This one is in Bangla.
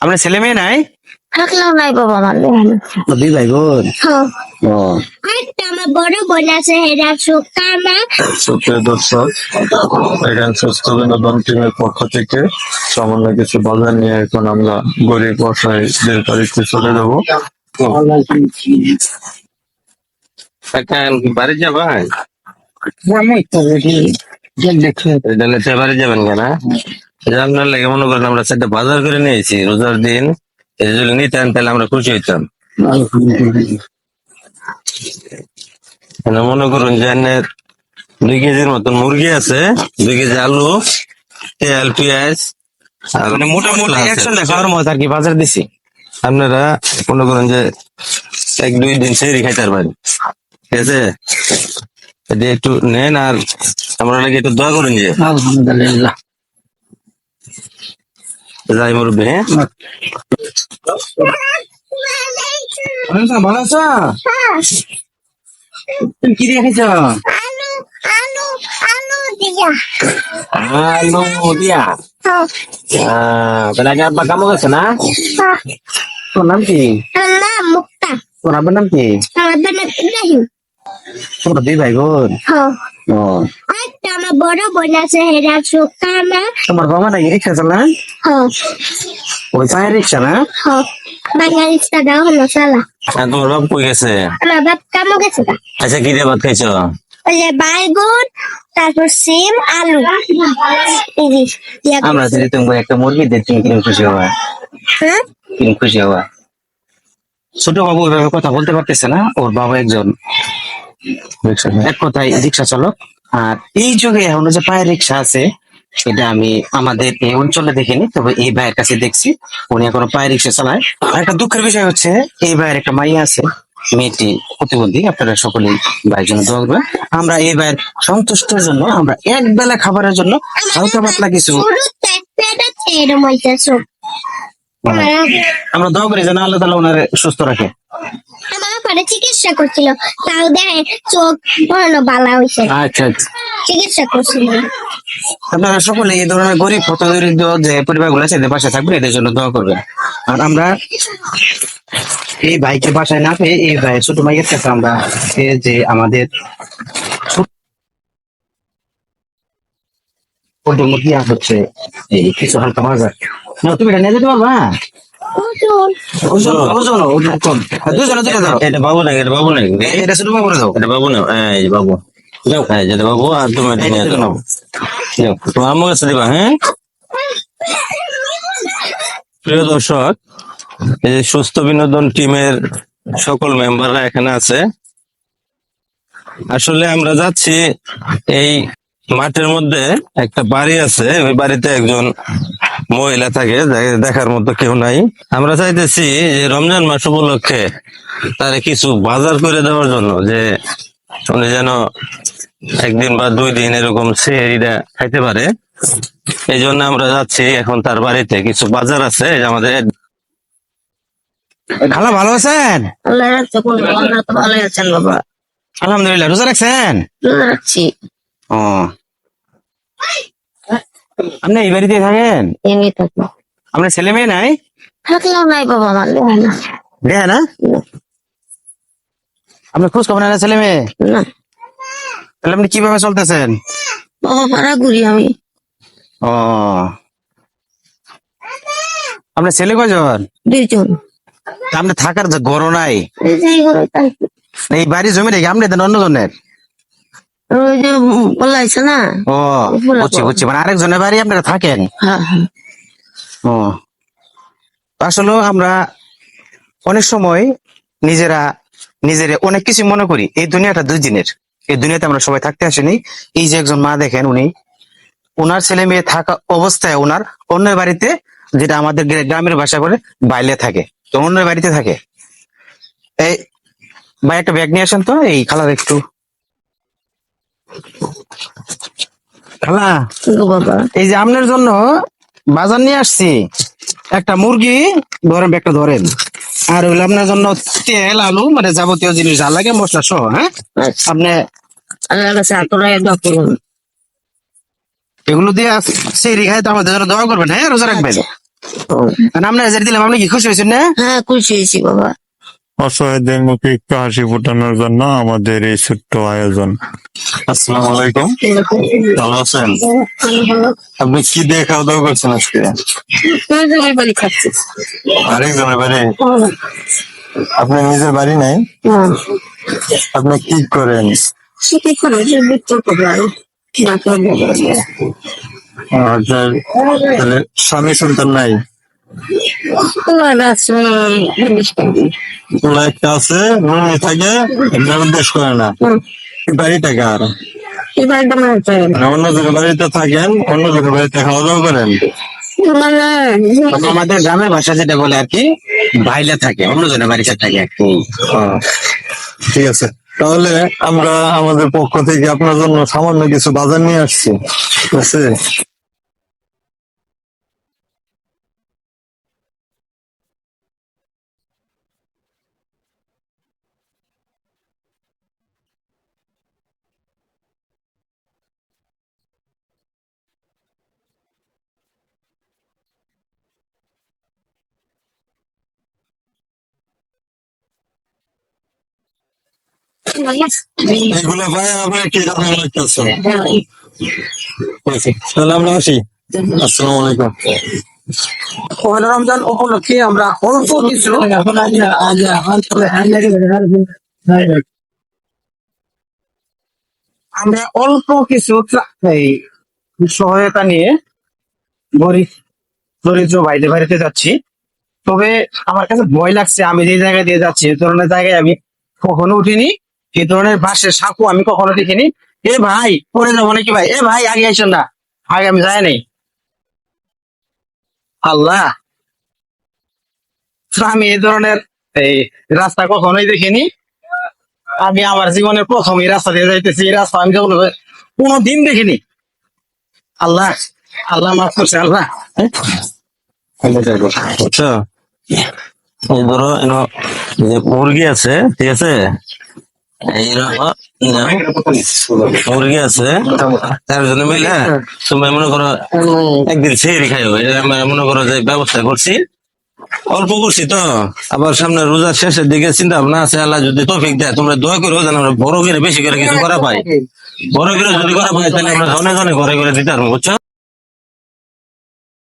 আপনার ছেলে মেয়ে নাই? থাকলেও নাই বাবা আমার দুই ভাই বোন ও। একটা আমার বড় বোন আছে হেরা সুকামা সুপ্রিয় দর্শক এখানে সুস্থ বিনোদন টিমের পক্ষ থেকে সামান্য কিছু বাজার নিয়ে এখন আমরা গরিব অসহায়দের বাড়িতে চলে যাব। বাড়ি যাবেন আমি দেখছি তাহলে বাড়ি যাবেন কেন? আপনার লেগে মনে করেন আমরা সেটা বাজার করে নিয়েছি রোজার দিন। যদি নিতেন তাহলে আমরা খুশি হইতাম। মানে মনে করুন যে দুই কেজির মতন মুরগি আছে দুই কেজি আলু তেল পেঁয়াজ আর মানে মোটামুটি মশলা খাওয়ার মতো আর কি বাজার দিছি। আপনারা মনে করেন যে এক দুই দিন সেরি খাইতে পারেন ঠিক আছে? এটা একটু নেন আর আমরা লাগে একটু দোয়া করেন যে আলহামদুলিল্লাহ। যাই মুরব্বী হ্যাঁ ভালো আছো তুমি কি দিয়ে খাইছ আলু আলু আলু দিয়া আলু দিয়া আহ, তাহলে আগে আব্বা কামো গেছে না তোর নাম কি না মুক্তা তোর আব্বার নাম কি আমার বাবা ইব্রাহিম তোমরা দুই ভাই বোন হ্যাঁ আমার বড় বোন আছে হেরা সুকামা তোমার বাবা নাকি রিক্সা হ্যাঁ? ওই চায়ের রিক্সা না? হ্যাঁ বাঙালিটা দাও হলো চালা আর তোমার বাপ কই গেছে? আমার বাপ কামো গেছে আচ্ছা কি দিয়ে ভাত খাইছো? ওই যে বাইগুন তারপর সিম আলু। আমরা যদি তুমি একটা মুরগি দিয়ে তুমি কিরম খুশি হওয়া হ্যাঁ? কিরম খুশি হওয়া ছোট বাবু ওইভাবে কথা বলতে পারতেছে না ওর বাবা একজন। এক কথায় রিক্সা চালক। আর এই যুগে এখন যে পায়ের রিক্সা আছে সেটা আমি আমাদের এই অঞ্চলে দেখিনি তবে এই ভাইয়ের কাছে দেখছি। উনি এখনও পায়ের রিক্সা চালায়। আর একটা দুঃখের বিষয় হচ্ছে এই ভাইয়ের একটা মাইয়া আছে মেয়েটি প্রতিবন্ধী। আপনারা সকলেই ভাইয়ের জন্য দোয়া করবেন। আমরা এই ভাইয়ের সন্তুষ্টের জন্য আমরা এক বেলা খাবারের জন্য হালকা পাতলা কিছু আমার আমরা দোয়া করি যেন আল্লাহ তালা ওনারে সুস্থ রাখে। আমার চিকিৎসা করছিল তাও দেখে চোখ বড় বালা হয়েছে আচ্ছা আচ্ছা। চিকিৎসা করছিল। আপনারা সকলে এই ধরনের গরিব হত দরিদ্র যে পরিবারগুলো আছে এদের পাশে থাকবেন এদের জন্য দোয়া করবেন। আর আমরা এই ভাইকে বাসায় না পেয়ে এই ভাই ছোট ভাইয়ের কাছে আমরা যে আমাদের মুরগি হচ্ছে? এই কিছু হালকা বাজার তুমি এটা নিয়ে যেতে পারবা ওজন। ওজন ওজন। ওজন কম। দুজনে দুটো ধরো এটা বাবু নাকি এটা বাবু নাকি? এটা ছোট ভাই দাও এটা বাবু না এই বাবু। যাও। বাবু আর তুমি এটা নিয়ে যাও। যাও, তোমার আমার কাছে দিবা হ্যাঁ? প্রিয় দর্শক এই যে সুস্থ বিনোদন টিমের সকল মেম্বাররা এখানে আছে। আসলে আমরা যাচ্ছি এই মাঠের মধ্যে একটা বাড়ি আছে ওই বাড়িতে একজন মহিলা থাকে দেখার মতো কেউ নাই। আমরা চাইতেছি যে রমজান মাস উপলক্ষে তারে কিছু বাজার করে দেওয়ার জন্য যে উনি যেন একদিন বা দুই দিন এরকম সেহরিটা খাইতে পারে। এই জন্য আমরা যাচ্ছি এখন তার বাড়িতে। কিছু বাজার আছে আমাদের খালা ভালো আছেন? আলহামদুলিল্লাহ রোজা রাখছেন? রাখছি। ও। আপনি এই বাড়িতে থাকেন? এমনি থাকব আপনার ছেলে মেয়ে নাই? থাকলেও নাই বাবা আমার দেখ না। আপনি খোঁজ খবর না ছেলে মেয়ে? না। তাহলে আপনি কীভাবে চলতেছেন? বাবা ভাড়া ঘুরি আমি। ও। আপনার ছেলে কয়জন? দুইজন। আপনি থাকার গড় নাই? এই ঘরে বাড়ি জমি রেখে আপনি দেন অন্যজনের? না? ও বুঝছি বুঝছি মানে আরেকজনের বাড়ি আপনারা থাকেন? হ্যাঁ হ্যাঁ। ও আসলে আমরা অনেক সময় নিজেরা নিজেরা অনেক কিছু মনে করি এই দুনিয়াটা দুই দিনের। এই দুনিয়াতে আমরা সবাই থাকতে আসিনি। এই যে একজন মা দেখেন উনি ওনার ছেলে মেয়ে থাকা অবস্থায় ওনার অন্যের বাড়িতে যেটা আমাদের গ্রা- গ্রামের ভাষা করে বাইলে থাকে। তো অন্যের বাড়িতে থাকে। এই ভাই একটা ব্যাগ নিয়ে আসেন তো এই খালার একটু। খালা বাবা? এই যে আপনার জন্য বাজার নিয়ে আসছি। একটা মুরগি ধরেন একটা ধরেন। আর হইল আপনার জন্য তেল আলু মানে যাবতীয় জিনিস যা লাগে মশলা সহ হ্যাঁ? আচ্ছা। আপনি আল্লাহর কাছে আতরা দোয়া করুন এগুলো দিয়ে সেই রেখায় তো আমাদের জন্য দোয়া করবেন হ্যাঁ? রোজা রাখবেন? আচ্ছা। আর আমরা হাজার দিলাম আপনি কি খুশি হয়েছেন না? হ্যাঁ খুশি হয়েছি বাবা। অসহায়দের মুখে একটু হাসি ফোটানোর জন্য আমাদের এই ছোট্ট আয়োজন। আসসালামু আলাইকুম। ভালো আছেন? আপনি কি দিয়ে খাওয়া দাওয়া করছেন আজকে? আরেকজনের বাড়ি? আপনার নিজের বাড়ি নাই? আপনি কি করেন? আপনার তাহলে স্বামী সন্তান নাই? একটা আছে থাকে দেশ করে না। এই বাড়িটা কার? মানে অন্য জনের বাড়িতে থাকেন অন্য জনের বাড়িতে খাওয়া দাওয়া করেন আমাদের গ্রামের ভাষা যেটা বলে আর কি বাইলে থাকে অন্য জনের বাড়িতে থাকে আর কি। হ্যাঁ, ঠিক আছে। তাহলে আমরা আমাদের পক্ষ থেকে আপনার জন্য সামান্য কিছু বাজার নিয়ে আসছি ঠিক আছে? এগুলো ভাই আপনার কি রকম লাগতেছে তাহলে আমরা আসি। আসসালামু আলাইকুম। পহেলা রমজান উপলক্ষে আমরা অল্প কিছু আমরা অল্প কিছু সহায়তা নিয়ে গরিব দরিদ্র ভাইদের বাড়িতে যাচ্ছি। তবে আমার কাছে ভয় লাগছে আমি যে জায়গায় দিয়ে যাচ্ছি এই ধরনের জায়গায় আমি কখনো উঠিনি। এই ধরনের বাসের সাঁকু আমি কখনো দেখিনি। এ ভাই পরে যাব নাকি ভাই? এ ভাই, আগে আইসেন না। আগে আমি যাই নাই। আল্লাহ। আমি এই ধরনের এই রাস্তা কখনোই দেখিনি। আমি আমার জীবনের প্রথম এই রাস্তা দিয়ে যাইতেছি। এই রাস্তা আমি কখনো কোনো দিন দেখিনি। আল্লাহ আল্লাহ মাফ করছে, আল্লাহ। এই ধরো মুরগি আছে, ঠিক আছে? মুরগি আছে। তার জন্য মিলে তুমি মনে করো একদিন সেরি খাইও আমরা মনে করো যে ব্যবস্থা করছি। অল্প করছি তো। আবার সামনে রোজার শেষের দিকে চিন্তা ভাবনা আছে আল্লাহ যদি তৌফিক দেয় তোমরা দোয়া করো যেন বড় করে বেশি করে কিছু করা পাই। বড় করে যদি করা পাই তাহলে আমরা জনে জনে ঘরে করে দিতে পারব বুঝছ?